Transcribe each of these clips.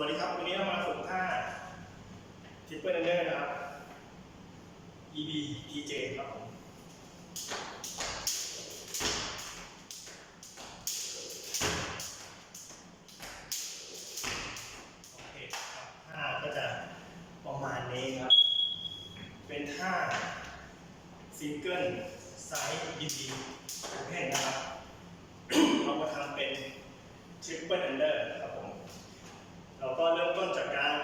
วัสดีครับวันนี้เรามาฝึกท่าทิปเปิลเดอร์นะครับ EB TJ ครับผมโอเคครับท่าก็จะประมาณนี้ครับ เป็นท่าซิงเกิลไซส์ EB Open นนะครับ เรามาทำเป็น Triple Under ครับผม เราก็เริ่มต้นจากการ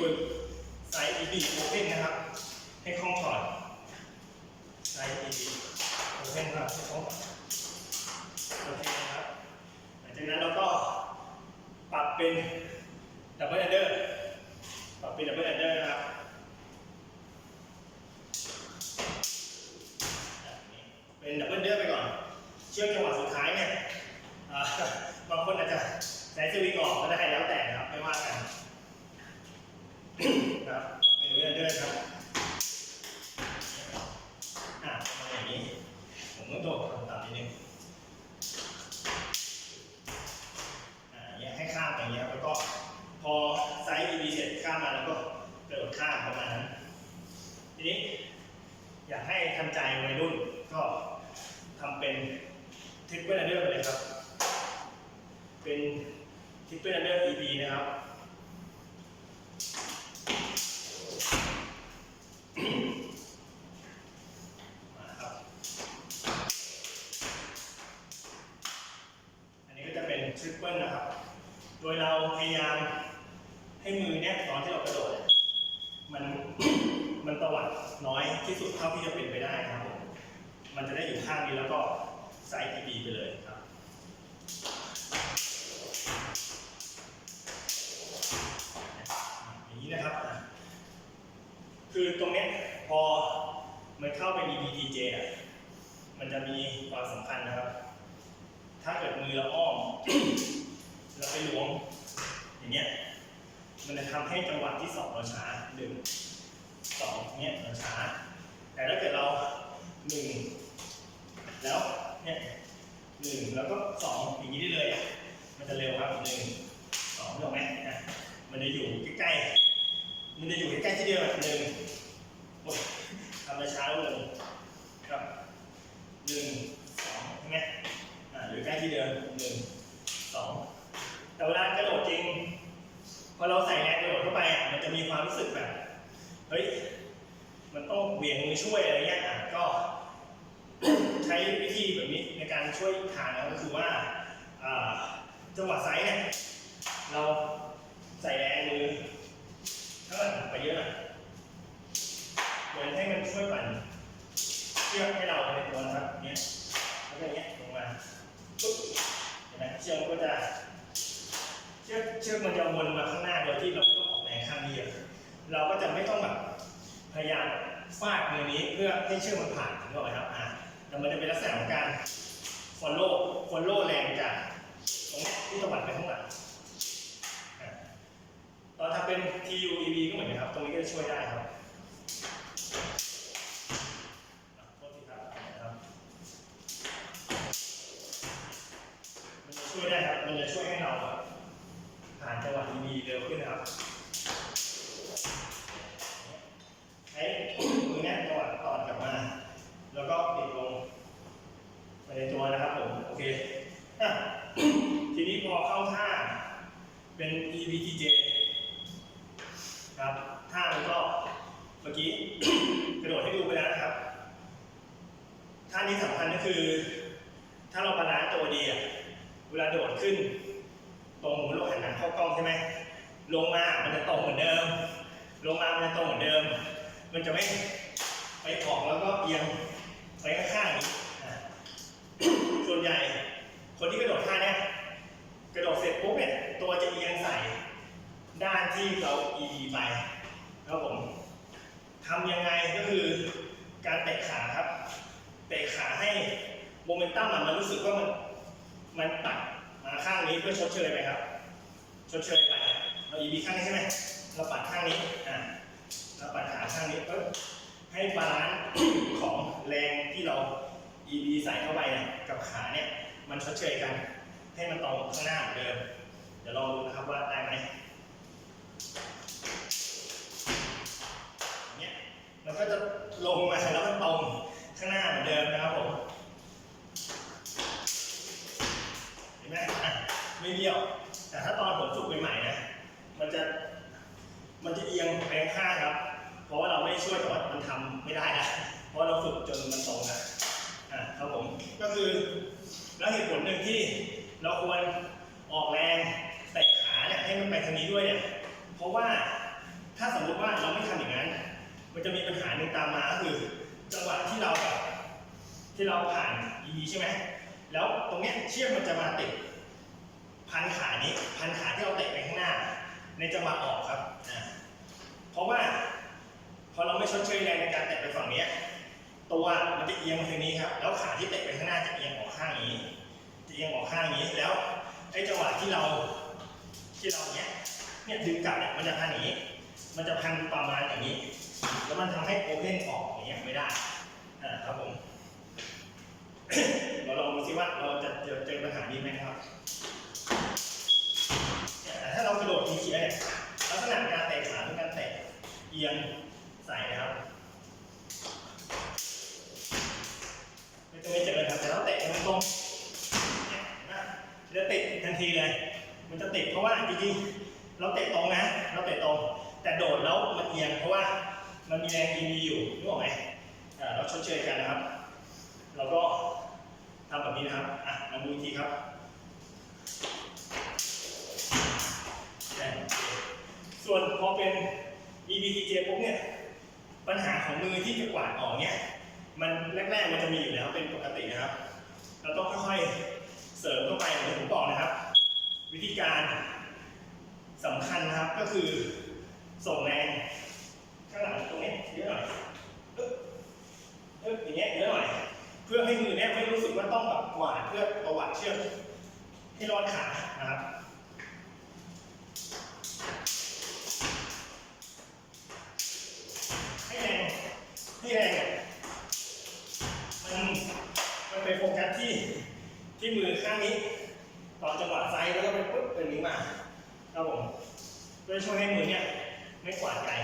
ฝึกไซส์ EB Open นะครับ ให้คล่องก่อนไซส์ EB Open ครับให้คล่องโอเคนะครับหลังจากนั้นเราก็ปรับเป็น Double Under ปรับเป็น Double Under นะครับเป็น Double Under ไปก่อน เชื่อมจังหวะสุดท้ายเนี่ยอ่า บางคนอาจจะใช้สวิงออกก็ได้แล้วแต่นะครับไม่ว่ากัน ครับเป็นเรื่องเดินครับอะมาอย่างนี้ ผมก็โดดต่ำๆนิดนึงอ่าอย่างเงี้ยให้ข้ามอย่างเงี้ยแล้วก็พอไซส์ EB เสร็จข้ามมาแล้วก็กระโดดข้ามประมาณนั้น ทีนี้ อยากให้ทันใจวัยรุ่นก็ทำเป็น ทริปเปิลอันเดอร์เลยครับ เป็นทริปเปิลอันเดอร์ EB นะครับอันนี้ก็จะเป็นทริปเปิลนะครับ โดยเราพยายามให้มือเนี่ยตอนที่เรากระโดดมันมันตวัดน้อยที่สุดเท่าที่จะเป็นไปได้นะครับ มันจะได้อยู่ข้างนี้แล้วก็ ซส์ดีๆไปเลยครับอย่างนี้นะครับ คือตรงเนี้ยพอมันเข้าไปใน BTJ อะมันจะมีความสำคัญนะครับ ถ้าเกิดมือเราอ้อม เราไปล้วงอย่างเงี้ยมันจะทำให้จังหวะที่สองเราช้าหนึ่งสองเนี้ยเราช้า แต่ถ้าเกิดเราหนึ่งแล้วเนี่ย หนึ่งแล้วก็สองอย่างนี้ได้เลยอะมันจะเร็วครับหนึ่งสองถูกไหมอะมันจะอยู่ใกล้ๆมันจะอยู่ใกล้ๆที่เดียวหนึ่งทำไปช้าลงครับหนึ่งสองใช่ไหมอ่าอยู่ใกล้ที่เดิมหนึ่งสองแต่เวลากระโดดจริงพอเราใส่แรงกระโดดเข้าไปอะมันจะมีความรู้สึกแบบเฮ้ยมันต้องเบี่ยงมือช่วยอะไรเงี้ยอะก็ ใช้วิธีแบบนี้ในการช่วยอีกทางนะก็คือว่าจังหวะไซส์เนี่ยเราใส่แรงมือข้างหลังไปเยอะหน่อยเหมือนให้มันช่วยปั่นเชือกให้เราในตัวนะครับเนี้ยแล้วก็เนี้ยลงมาปุ๊บเห็นไหมเชือกก็จะเชือกเชือกมันจะวนมาข้างหน้าโดยที่เราไม่ต้องออกแรงข้างนี้อะเราก็จะไม่ต้องแบบพยายามฟาดมือนี้เพื่อให้เชือกมันผ่านถึงก่อนครับอ่า แต่มันจะเป็นลักษณะของการ follow follow แรงจากตรงนี้ที่ตวัดไปข้างหลังตอนทำเป็น TU EV ก็เหมือนกันครับ ตรงนี้ก็จะช่วยได้ครับอะโทษทีครับนะครับ มันจะช่วยได้ครับ มันจะช่วยให้เราอะผ่านจังหวะดีๆเร็วขึ้นนะครับใช้มือเนี้ยจังหวะตอดกลับมา แล้วก็ปิดลงไปในตัวนะครับผม โอเคอะ ทีนี้พอเข้าท่าเป็น EBTJ ครับ ท่ามันก็เมื่อกี้ กระโดดให้ดูไปแล้วนะครับ ท่านี้สำ คือ ถ้าเราบาลานซ์ตัวดีอะเวลาโดดขึ้น ตรงเราหันหลังเข้ากล้องใช่ไหมลงมามันจะตรงเหมือนเดิม ลงมามันจะตรงเหมือนเดิม มันจะไม่ไปออกแล้วก็เอียงไปข้างๆส่วนใหญ่ คนที่กระโดดท่าเนี้ยกระโดดเสร็จปุ๊บเนี่ยตัวจะเอียงใส่ด้านที่เรา ED ไปครับผมทำยังไงก็คือการเตะขาครับ แต่ขาให้โมเมนตัมมันมันรู้สึกว่ามันมันตัดมาข้างนี้เพื่อชดเชยไปครับ ชดเชยไปเราอีบีข้างนี้ใช่ไหมเราปัดข้างนี้อ่าเราปัดขาข้างนี้ก็ให้บาลานซ์ของแรงที่เราอีบีใส่เข้าไปเนี่ยกับขาเนี่ยมันชดเชยกัน ให้มันตรงข้างหน้าเหมือนเดิมเดี๋ยวลองดูนะครับว่าได้ไหมเนี่ยมันก็จะลงมาแล้วมันตรง ข้างหน้าเหมือนเดิมนะครับผมเห็นไหมไม่เบี้ยว แต่ถ้าตอนผมฝึกใหม่ๆนะมันจะมันจะเอียงไปข้างครับ เพราะว่าเราไม่ช่วยแต่ว่ามันทำไม่ได้นะเพราะเราฝึกจนมันตรงนะอ่าครับผมก็คือ แล้วเหตุผลหนึ่งที่เราควรออกแรงแต่ขาเนี่ยให้มันไปทางนี้ด้วยเนี่ยเพราะว่าถ้าสมมติว่าเราไม่ทำอย่างนั้น มันจะมีปัญหาหนึ่งตามมาคือ จังหวะที่เราแบบที่เราผ่านยีใช่ไหมแล้วตรงเนี้ยเชือกมันจะมาติดพันขานี้พันขาที่เราเตะไปข้างหน้า ในจังหวะออกครับอ่าเพราะว่าพอเราไม่ชดเชยแรงในการเตะไปฝั่งเนี้ยตัวมันจะเอียงมาทางนี้ครับ แล้วขาที่เตะไปข้างหน้าจะเอียงออกข้างนี้จะเอียงออกข้างนี้แล้วไอ้จังหวะที่เราที่เราเนี้ยเนี่ยดึงกลับเนี่ยมันจะพันอย่างนี้ มันจะพันประมาณอย่างนี้ แล้วมันทำให้โอเพนออกอย่างเงี้ยไม่ได้อ่าครับผมเราลองดูซิว่าเราจะเจอเจอปัญหานี้ไหมครับแต่ถ้าเรากระโดดทีเคียเนี่ยลักษณะการเตะขาเป็นการเตะเอียงใส่นะครับไม่ต้องไม่เจอครับแต่เราเตะมันตรงเนี่ยเห็นไหมจะติดทันทีเลย มันจะติดเพราะว่าจริงๆเราเตะตรงนะ เราเตะตรง แต่โดดแล้วมันเอียงเพราะว่า มันมีแรง EV อยู่นึกออกไหมอ่าเราชดเชยกันนะครับ เราก็ทำแบบนี้นะครับอะลองดูอีกทีครับส่วนพอเป็น EBTJ ปุ๊บเนี่ยปัญหาของมือที่จะกวาดออกเนี่ยมันแรกๆมันจะมีอยู่แล้วเป็นปกตินะครับ เราต้องค่อยๆเสริมเข้าไปเหมือนผมบอกนะครับ วิธีการสำคัญนะครับก็คือส่งแรง ข้างหลังตรงนี้เยอะหน่อยอึ๊บอึ๊บอย่างเงี้ยเยอะหน่อย เพื่อให้มือเนี่ยไม่รู้สึกว่าต้องแบบกวาดเพื่อประวัติเชือกให้รอดขานะครับให้แรงให้แรงมันมันไปโฟกัสที่ที่มือข้างนี้ตอนจังหวะไซด์แล้วก็ไปปุ๊บเป็นนี้มาครับผมเพื่อช่วยให้มือเนี่ยไม่กวาดไกล